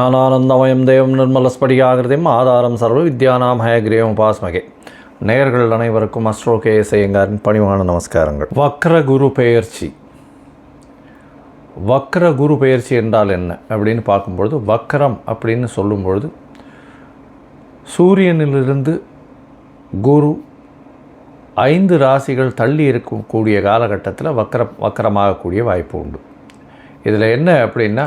ஞானானந்தமயம் தேவம் நிர்மலஸ்படிகாகிருதிம் ஆதாரம் சர்வ வித்யானாம் ஹயக்ரீவம் உபாஸ்மகே. நேயர்கள் அனைவருக்கும் அஸ்ட்ரோ கே பணிவான நமஸ்காரங்கள். வக்ர குரு பெயர்ச்சி. வக்ர குரு பெயர்ச்சி என்றால் என்ன அப்படின்னு பார்க்கும்பொழுது வக்ரம் அப்படின்னு சொல்லும்பொழுது சூரியனிலிருந்து குரு ஐந்து ராசிகள் தள்ளி இருக்கக்கூடிய காலகட்டத்தில் வக்கர வக்கரமாகக்கூடிய வாய்ப்பு உண்டு. இதில் என்ன அப்படின்னா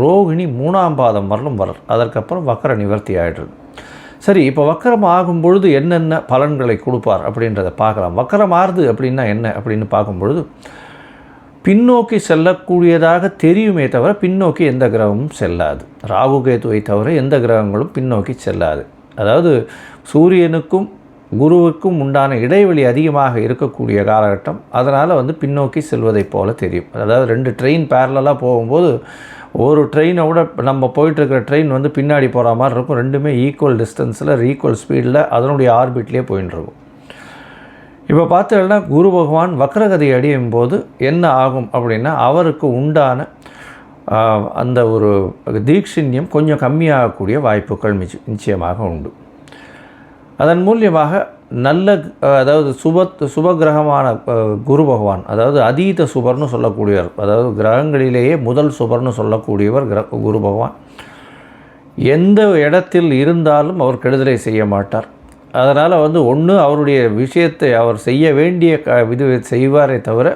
ரோகிணி மூணாம் பாதம் வரலும் வரல். அதற்கப்புறம் வக்கர நிவர்த்தி ஆகிடுது சரி இப்போ வக்கரம் ஆகும் பொழுது என்னென்ன பலன்களை கொடுப்பார் அப்படின்றத பார்க்கலாம். வக்கரம் ஆறுது அப்படின்னா என்ன அப்படின்னு பார்க்கும்பொழுது பின்னோக்கி செல்லக்கூடியதாக தெரியுமே தவிர பின்னோக்கி எந்த கிரகமும் செல்லாது. ராகு கேதுவை தவிர எந்த கிரகங்களும் பின்னோக்கி செல்லாது. அதாவது சூரியனுக்கும் குருவுக்கும் உண்டான இடைவெளி அதிகமாக இருக்கக்கூடிய காலகட்டம் அதனால் வந்து பின்னோக்கி செல்வதைப் போல தெரியும். அதாவது ரெண்டு ட்ரெயின் பேரலாக போகும்போது ஒரு ட்ரெயினை விட நம்ம போயிட்டுருக்கிற ட்ரெயின் வந்து பின்னாடி போகிற மாதிரி இருக்கும். ரெண்டுமே ஈக்குவல் டிஸ்டன்ஸில் ஈக்குவல் ஸ்பீடில் அதனுடைய ஆர்பிட்லேயே போயின்னு இப்போ பார்த்தீங்கன்னா குரு பகவான் வக்ரகதி அடையும் போது என்ன ஆகும் அப்படின்னா அவருக்கு உண்டான அந்த ஒரு தீட்சிண்யம் கொஞ்சம் கம்மியாகக்கூடிய வாய்ப்புகள் நிச்சயமாக உண்டு. அதன் மூலியமாக நல்ல அதாவது சுப சுபகிரகமான குரு பகவான் அதாவது அதீத சுபர்னு சொல்லக்கூடியவர் அதாவது கிரகங்களிலேயே முதல் சுபர்னு சொல்லக்கூடியவர் கிர குரு பகவான். எந்த இடத்தில் இருந்தாலும் அவர் கெடுதலை செய்ய மாட்டார். அதனால் வந்து ஒன்று அவருடைய விஷயத்தை அவர் செய்ய வேண்டிய க இது செய்வாரே தவிர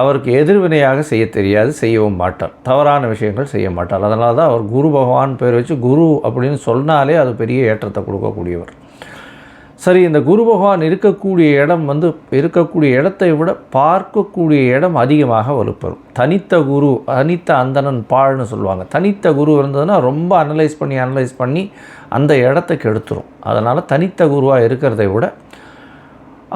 அவருக்கு எதிர்வினையாக செய்ய தெரியாது செய்யவும் மாட்டார். தவறான விஷயங்கள் செய்ய மாட்டார். அதனால தான் அவர் குரு பகவான் பேர் வச்சு குரு அப்படின்னு சொன்னாலே அது பெரிய ஏற்றத்தை கொடுக்கக்கூடியவர். சரி இந்த குரு பகவான் இருக்கக்கூடிய இடம் வந்து இருக்கக்கூடிய இடத்தை விட பார்க்கக்கூடிய இடம் அதிகமாக வலுப்பெறும். தனித்த குரு தனித்த அந்தணன் பாழ்னு சொல்லுவாங்க. தனித்த குரு இருந்ததுன்னா ரொம்ப அனலைஸ் பண்ணி அனலைஸ் பண்ணி அந்த இடத்துக்கு எடுத்துரும் அதனால் தனித்த குருவாக இருக்கிறதை விட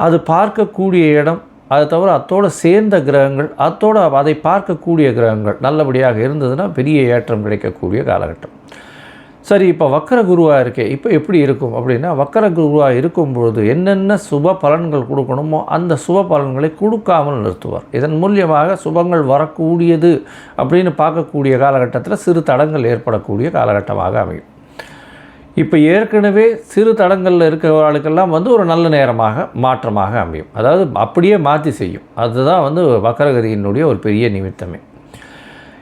அது பார்க்கக்கூடிய இடம் அது தவிர அத்தோடு சேர்ந்த கிரகங்கள் அத்தோடு அதை பார்க்கக்கூடிய கிரகங்கள் நல்லபடியாக இருந்ததுன்னா பெரிய ஏற்றம் கிடைக்கக்கூடிய காலகட்டம். சரி இப்போ வக்கர குருவாக இருக்கே இப்போ எப்படி இருக்கும் அப்படின்னா வக்கர குருவாக இருக்கும்பொழுது என்னென்ன சுப பலன்கள் கொடுக்கணுமோ அந்த சுப பலன்களை கொடுக்காமல் நிறுத்துவார். இதன் மூலியமாக சுபங்கள் வரக்கூடியது அப்படின்னு பார்க்கக்கூடிய காலகட்டத்தில் சிறு தடங்கள் ஏற்படக்கூடிய காலகட்டமாக அமையும். இப்போ ஏற்கனவே சிறு தடங்களில் இருக்கிறவர்களுக்கெல்லாம் வந்து ஒரு நல்ல நேரமாக மாற்றமாக அமையும். அதாவது அப்படியே மாற்றி செய்யும். அதுதான் வந்து வக்கரகதியினுடைய ஒரு பெரிய நிமித்தமே.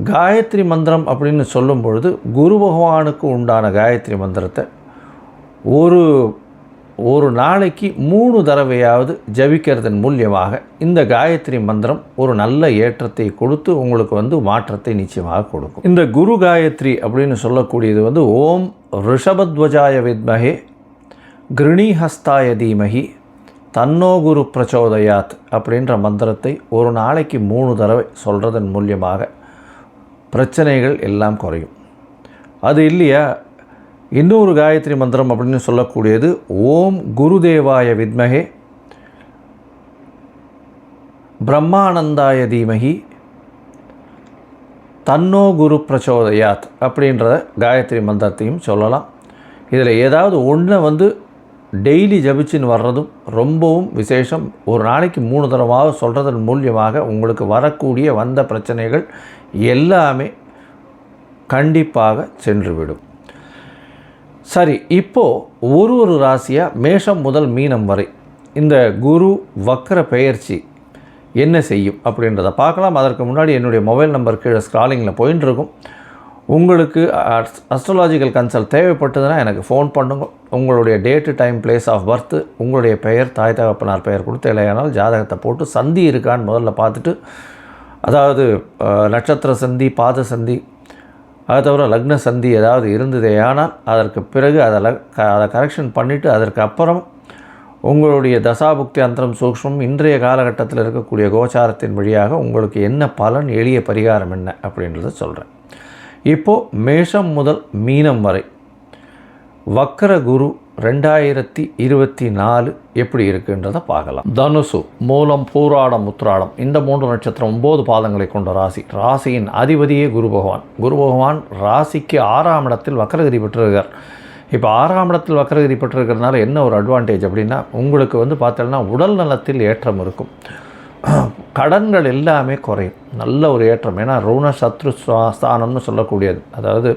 காயத்ரி மந்திரம் அப்படின்னு சொல்லும் பொழுது குரு பகவானுக்கு உண்டான காயத்ரி மந்திரத்தை ஒரு ஒரு நாளைக்கு மூணு தடவையாவது ஜபிக்கிறதன் மூலியமாக இந்த காயத்ரி மந்திரம் ஒரு நல்ல ஏற்றத்தை கொடுத்து உங்களுக்கு வந்து மாற்றத்தை நிச்சயமாக கொடுக்கும். இந்த குரு காயத்ரி அப்படின்னு சொல்லக்கூடியது வந்து ஓம் ரிஷபத்வஜாய வித்மகே கிருணிஹஸ்தாய தீமகி தன்னோ குரு பிரச்சோதயாத் அப்படின்ற மந்திரத்தை ஒரு நாளைக்கு மூணு தடவை சொல்கிறதன் மூலியமாக பிரச்சனைகள் எல்லாம் குறையும். அது இல்லையா? இன்னொரு காயத்ரி மந்திரம் அப்படின்னு சொல்லக்கூடியது ஓம் குருதேவாய வித்மகே பிரம்மானந்தாய தீமகி தன்னோ குரு பிரச்சோதயாத் அப்படின்ற காயத்ரி மந்திரத்தையும் சொல்லலாம். இதில் ஏதாவது ஒன்றை வந்து டெய்லி ஜபிச்சுன்னு வர்றதும் ரொம்பவும் விசேஷம். ஒரு நாளைக்கு மூணு தடவாக சொல்கிறதன் மூலியமாக உங்களுக்கு வரக்கூடிய வந்த பிரச்சனைகள் எல்லாமே கண்டிப்பாக சென்றுவிடும். சரி இப்போது ஒரு ஒரு ராசியாக மேஷம் முதல் மீனம் வரை இந்த குரு வக்கர பெயர்ச்சி என்ன செய்யும் அப்படின்றத பார்க்கலாம். அதற்கு முன்னாடி என்னுடைய மொபைல் நம்பர் கீழே ஸ்க்ராலிங்கில் போயின்னு இருக்கும். உங்களுக்கு அஸ்ட்ராலாஜிக்கல் கன்சல்ட் தேவைப்பட்டதுன்னா எனக்கு ஃபோன் பண்ணுங்க. உங்களுடைய date time place of birth உங்களுடைய பெயர் தாய் தகப்பனார் பெயர் கொடுத்து இல்லையானால் ஜாதகத்தை போட்டு சந்தி இருக்கான்னு முதல்ல பார்த்துட்டு அதாவது நட்சத்திர சந்தி பாத சந்தி அதை தவிர லக்ன சந்தி ஏதாவது இருந்ததே ஆனால் அதற்கு பிறகு அதை க அதை கரெக்ஷன் பண்ணிவிட்டு அதற்கு அப்புறம் உங்களுடைய தசாபுக்தி அந்தரம் சூக்ஷ்மம் இன்றைய காலகட்டத்தில் இருக்கக்கூடிய கோச்சாரத்தின் வழியாக உங்களுக்கு என்ன பலன் எளிய பரிகாரம் என்ன அப்படின்றத சொல்கிறேன் இப்போது மேஷம் முதல் மீனம் வரை வக்கர குரு ரெண்டாயிரத்தி இருபத்தி நாலு எப்படி இருக்குன்றதை பார்க்கலாம். தனுசு மூலம் பூராடம் உத்ராடம் இந்த மூன்று நட்சத்திரம் ஒம்பது பாதங்களை கொண்ட ராசி. ராசியின் அதிபதியே குரு பகவான். குரு பகவான் ராசிக்கு ஆறாம் இடத்தில் வக்கரகிரி பெற்றிருக்கார். இப்போ ஆறாம் இடத்தில் வக்கரகிரி பெற்றிருக்கிறதுனால என்ன ஒரு அட்வான்டேஜ் அப்படின்னா உங்களுக்கு வந்து பார்த்தோம்னா உடல் நலத்தில் ஏற்றம் இருக்கும். கடன்கள் எல்லாமே குறையும். நல்ல ஒரு ஏற்றம். ஏன்னா ருண சத்ரு ஸ்தானம்னு சொல்லக்கூடியது. அதாவது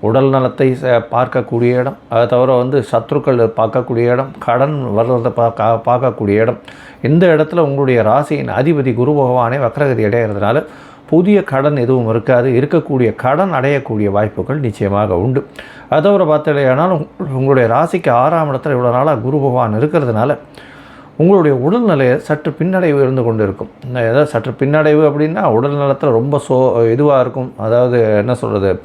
உடல் நலத்தை ச- பார்க்கக்கூடிய இடம். அதை தவிர வந்து சத்ருக்கள் பார்க்கக்கூடிய இடம் கடன் வர்றதை பார்க்க பார்க்கக்கூடிய இடம். இந்த இடத்துல உங்களுடைய ராசியின் அதிபதி குரு பகவானே வக்ரகதி அடைகிறதுனால புதிய கடன் எதுவும் இருக்காது. இருக்கக்கூடிய கடன் அடையக்கூடிய வாய்ப்புகள் நிச்சயமாக உண்டு. அதை பார்த்தாலும் உங்களுடைய ராசிக்கு ஆறாம் இடத்துல இவ்வளோ நாளாக குரு பகவான் இருக்கிறதுனால உங்களுடைய உடல்நிலையை சற்று பின்னடைவு இருந்து கொண்டு இருக்கும் ஏதாவது சற்று பின்னடைவு அப்படின்னா உடல் நலத்தில் ரொம்ப சோ இதுவாக இருக்கும். அதாவது என்ன சொல்கிறது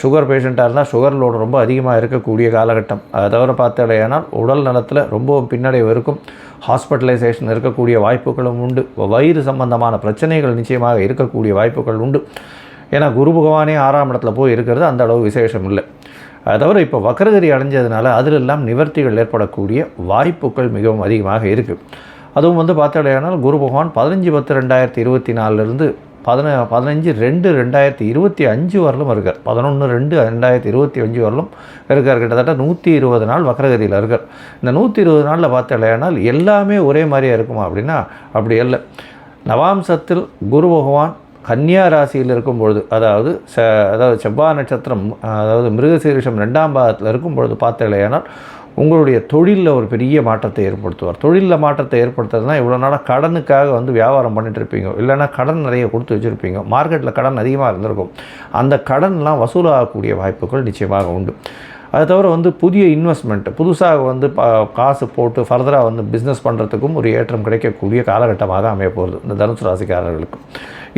சுகர் பேஷண்ட்டாக இருந்தால் சுகர் லோடு ரொம்ப அதிகமாக இருக்கக்கூடிய காலகட்டம். அதை தவிர பார்த்தாலேயானால் உடல் நலத்தில் ரொம்ப பின்னடைவு இருக்கும். ஹாஸ்பிட்டலைசேஷன் இருக்கக்கூடிய வாய்ப்புகளும் உண்டு. வயிறு சம்பந்தமான பிரச்சனைகள் நிச்சயமாக இருக்கக்கூடிய வாய்ப்புகள் உண்டு. ஏன்னா குரு பகவானே ஆறாம் இடத்துல போய் இருக்கிறது அந்த அளவு விசேஷம் இல்லை. அதை தவிர இப்போ வக்கரகரி அடைஞ்சதுனால அதிலெல்லாம் நிவர்த்திகள் ஏற்படக்கூடிய வாய்ப்புகள் மிகவும் அதிகமாக இருக்குது அதுவும் வந்து பார்த்தாலேயானால் குரு பகவான் பதினஞ்சு பத்து ரெண்டாயிரத்தி இருபத்தி நாலுலேருந்து பதின பதினஞ்சு ரெண்டு ரெண்டாயிரத்தி இருபத்தி அஞ்சு வரலும் இருக்கார். பதினொன்று ரெண்டு ரெண்டாயிரத்தி இருபத்தி அஞ்சு வரலும் இருக்கார். கிட்டத்தட்ட நூற்றி இருபது நாள் வக்கரகதியில் இருக்கார். இந்த நூற்றி இருபது நாளில் பார்த்தாலேயானால் எல்லாமே ஒரே மாதிரியாக இருக்குமா அப்படின்னா அப்படி இல்லை நவாம்சத்தில் குரு பகவான் கன்னியா ராசியில் இருக்கும் பொழுது அதாவது ச அதாவது செவ்வாய் நட்சத்திரம் அதாவது மிருகசீரிஷம் ரெண்டாம் பாகத்தில் இருக்கும் பொழுது பார்த்தீங்களேனால் உங்களுடைய தொழிலில் ஒரு பெரிய மாற்றத்தை ஏற்படுத்துவார். தொழிலில் மாற்றத்தை ஏற்படுத்துறதுனா இவ்வளோ நாளாக கடனுக்காக வந்து வியாபாரம் பண்ணிகிட்டு இருப்பீங்க. இல்லைன்னா கடன் நிறைய கொடுத்து வச்சுருப்பீங்க. மார்க்கெட்டில் கடன் அதிகமாக இருந்திருக்கும். அந்த கடன்லாம் வசூலாகக்கூடிய வாய்ப்புகள் நிச்சயமாக உண்டு. அது தவிர வந்து புதிய இன்வெஸ்ட்மெண்ட் புதுசாக வந்து காசு போட்டு ஃபர்தராக வந்து பிஸ்னஸ் பண்ணுறதுக்கும் ஒரு ஏற்றம் கிடைக்கக்கூடிய காலகட்டமாக அமைய போகுது இந்த தனுசு ராசிக்காரர்களுக்கு.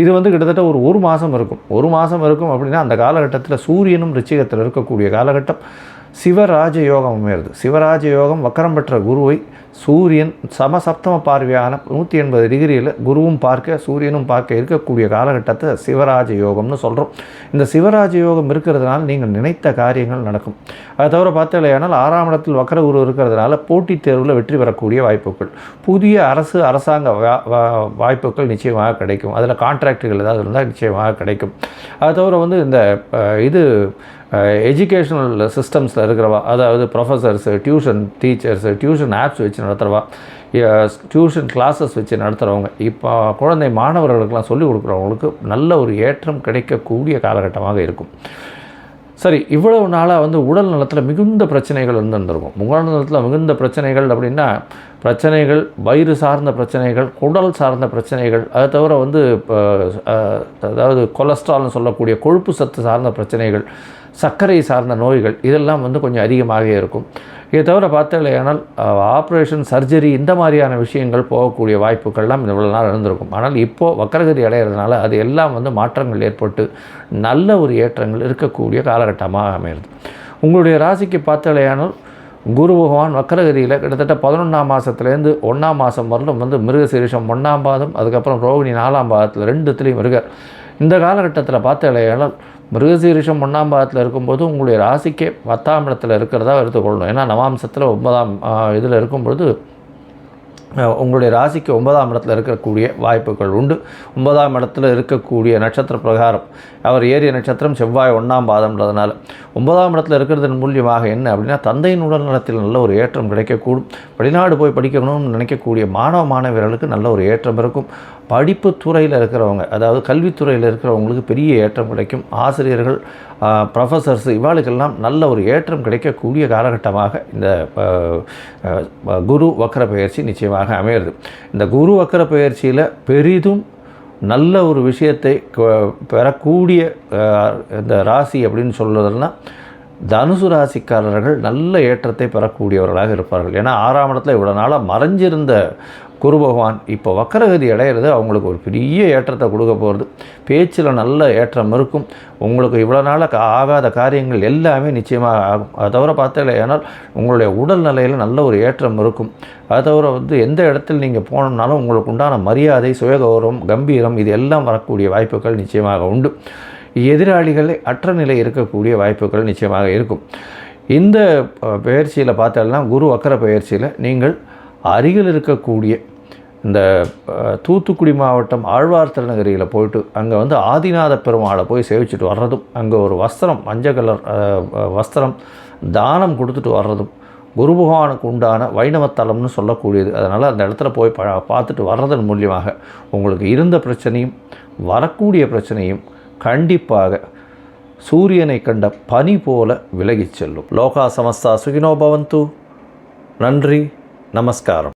இது வந்து கிட்டத்தட்ட ஒரு ஒரு மாதம் இருக்கும். ஒரு மாதம் இருக்கும் அப்படின்னா அந்த காலகட்டத்தில் சூரியனும் ரிச்சிகத்தில் இருக்கக்கூடிய காலகட்டம். சிவராஜ யோகம் அமையிறது சிவராஜ யோகம் வக்கரம் பெற்ற குருவை சூரியன் சமசப்தம பார்வையான நூற்றி எண்பது டிகிரியில் குருவும் பார்க்க சூரியனும் பார்க்க இருக்கக்கூடிய காலகட்டத்தை சிவராஜ யோகம்னு சொல்கிறோம் இந்த சிவராஜ யோகம் இருக்கிறதுனால நீங்கள் நினைத்த காரியங்கள் நடக்கும். அதை தவிர பார்த்தீங்களேனால் ஆறாம் இடத்தில் வக்கர குரு இருக்கிறதுனால போட்டித் தேர்வில் வெற்றி பெறக்கூடிய வாய்ப்புகள். புதிய அரசு அரசாங்க வா- வா- வாய்ப்புகள் நிச்சயமாக கிடைக்கும். அதில் கான்ட்ராக்டுகள் ஏதாவது இருந்தால் நிச்சயமாக கிடைக்கும். அது தவிர வந்து இந்த இது எஜுகேஷனல் சிஸ்டம்ஸில் இருக்கிறவா அதாவது professors tuition teachers tuition apps வச்சு நடத்துகிறவா டியூஷன் கிளாஸஸ் வச்சு நடத்துகிறவங்க இப்போ குழந்தை மாணவர்களுக்கெல்லாம் சொல்லிக் கொடுக்குறவங்களுக்கு நல்ல ஒரு ஏற்றம் கிடைக்கக்கூடிய காலகட்டமாக இருக்கும். சரி இவ்வளவு நாளாக வந்து உடல் நலத்தில் மிகுந்த பிரச்சனைகள் இருந்திருக்கும் உடல் நலத்தில் மிகுந்த பிரச்சனைகள் அப்படின்னா பிரச்சனைகள் வயிறு சார்ந்த பிரச்சனைகள் குடல் சார்ந்த பிரச்சனைகள் அது தவிர வந்து இப்போ, அதாவது கொலஸ்ட்ரால்னு சொல்லக்கூடிய கொழுப்பு சத்து சார்ந்த பிரச்சனைகள் சர்க்கரை சார்ந்த நோய்கள் இதெல்லாம் வந்து கொஞ்சம் அதிகமாக இருக்கும். இதை தவிர பார்த்தாலேயானால் ஆப்ரேஷன் சர்ஜரி இந்த மாதிரியான விஷயங்கள் போகக்கூடிய வாய்ப்புகள்லாம் இவ்வளோ நாள் இருந்திருக்கும். ஆனால் இப்போது வக்கரகதி அடைகிறதுனால அது எல்லாம் வந்து மாற்றங்கள் ஏற்பட்டு நல்ல ஒரு ஏற்றங்கள் இருக்கக்கூடிய காலகட்டமாக அமையிறது. உங்களுடைய ராசிக்கு பார்த்தாலேயானால் குரு பகவான் வக்கரகதியில் கிட்டத்தட்ட பதினொன்றாம் மாதத்துலேருந்து ஒன்றாம் மாதம் வரலும் வந்து மிருகசீரிஷம் ஒன்றாம் பாதம் அதுக்கப்புறம் ரோகிணி நாலாம் பாதத்தில் ரெண்டுத்துலேயும் இருக்கார் இந்த காலகட்டத்தில் பார்த்தாலேயானால் மிருகசீரிஷம் ஒன்றாம் பாதத்தில் இருக்கும்போது உங்களுடைய ராசிக்கே பத்தாம் இடத்துல இருக்கிறதா எடுத்துக்கொள்ளணும் ஏன்னா நவாம்சத்தில் ஒன்பதாம் இதில் இருக்கும்பொழுது உங்களுடைய ராசிக்கு ஒன்பதாம் இடத்துல இருக்கக்கூடிய வாய்ப்புகள் உண்டு. ஒன்பதாம் இடத்துல இருக்கக்கூடிய நட்சத்திர பிரகாரம் அவர் ஏரிய நட்சத்திரம் செவ்வாய் ஒன்றாம் பாதம்ன்றதுனால. ஒன்பதாம் இடத்துல இருக்கிறதன் மூலியமாக என்ன அப்படின்னா தந்தையின் உடல் நலத்தில் நல்ல ஒரு ஏற்றம் கிடைக்கக்கூடும். வெளிநாடு போய் படிக்கணும்னு நினைக்கக்கூடிய மாணவ மாணவியர்களுக்கு நல்ல ஒரு ஏற்றம் இருக்கும். படிப்பு துறையில் இருக்கிறவங்க அதாவது கல்வித்துறையில் இருக்கிறவங்களுக்கு பெரிய ஏற்றம் கிடைக்கும். ஆசிரியர்கள் ப்ரொஃபஸர்ஸ் இவாளுக்கெல்லாம் நல்ல ஒரு ஏற்றம் கிடைக்கக்கூடிய காலகட்டமாக இந்த குரு வக்கர பயிற்சி நிச்சயமாக அமையிறது. இந்த குரு வக்கர பயிற்சியில் பெரிதும் நல்ல ஒரு விஷயத்தை பெறக்கூடிய இந்த ராசி அப்படின்னு சொல்கிறதுனா தனுசு ராசிக்காரர்கள் நல்ல ஏற்றத்தை பெறக்கூடியவர்களாக இருப்பார்கள். ஏன்னா ஆறாம் இடத்துல இவ்வளோ நாளாக மறைஞ்சிருந்த குரு பகவான் இப்போ வக்கரகதி அடையிறது அவங்களுக்கு ஒரு பெரிய ஏற்றத்தை கொடுக்க போகிறது பேச்சில் நல்ல ஏற்றம் இருக்கும். உங்களுக்கு இவ்வளோ நாளாக ஆகாத காரியங்கள் எல்லாமே நிச்சயமாக ஆகும். அதை தவிர பார்த்தீங்களா ஏன்னால் உங்களுடைய உடல் நிலையில் நல்ல ஒரு ஏற்றம் இருக்கும். அதை தவிர வந்து எந்த இடத்தில் நீங்கள் போனோம்னாலும் உங்களுக்கு உண்டான மரியாதை சுயகௌரவம் கம்பீரம் இது எல்லாம் வரக்கூடிய வாய்ப்புகள் நிச்சயமாக உண்டு. எதிராளிகளை அற்ற நிலை இருக்கக்கூடிய வாய்ப்புகள் நிச்சயமாக இருக்கும். இந்த பயிற்சியில் பார்த்தோம்னா குரு வக்கர பயிற்சியில் நீங்கள் அருகில் இருக்கக்கூடிய இந்த தூத்துக்குடி மாவட்டம் ஆழ்வார் திருநகரியில் போயிட்டு அங்கே வந்து ஆதிநாத பெருமாளை போய் சேவிச்சுட்டு வர்றதும் அங்கே ஒரு வஸ்திரம் மஞ்சள் கலர் வஸ்திரம் தானம் கொடுத்துட்டு வர்றதும் குரு பகவானுக்கு உண்டான வைணவத்தலம்னு சொல்லக்கூடியது. அதனால் அந்த இடத்துல போய் ப பார்த்துட்டு வர்றதன் மூலியமாக உங்களுக்கு இருந்த பிரச்சனையும் வரக்கூடிய பிரச்சனையும் கண்டிப்பாக சூரியனை கண்ட பனி போல விலகிச் செல்லும். லோகா சமஸ்தா சுகினோ பவந்து. நன்றி நமஸ்காரம்.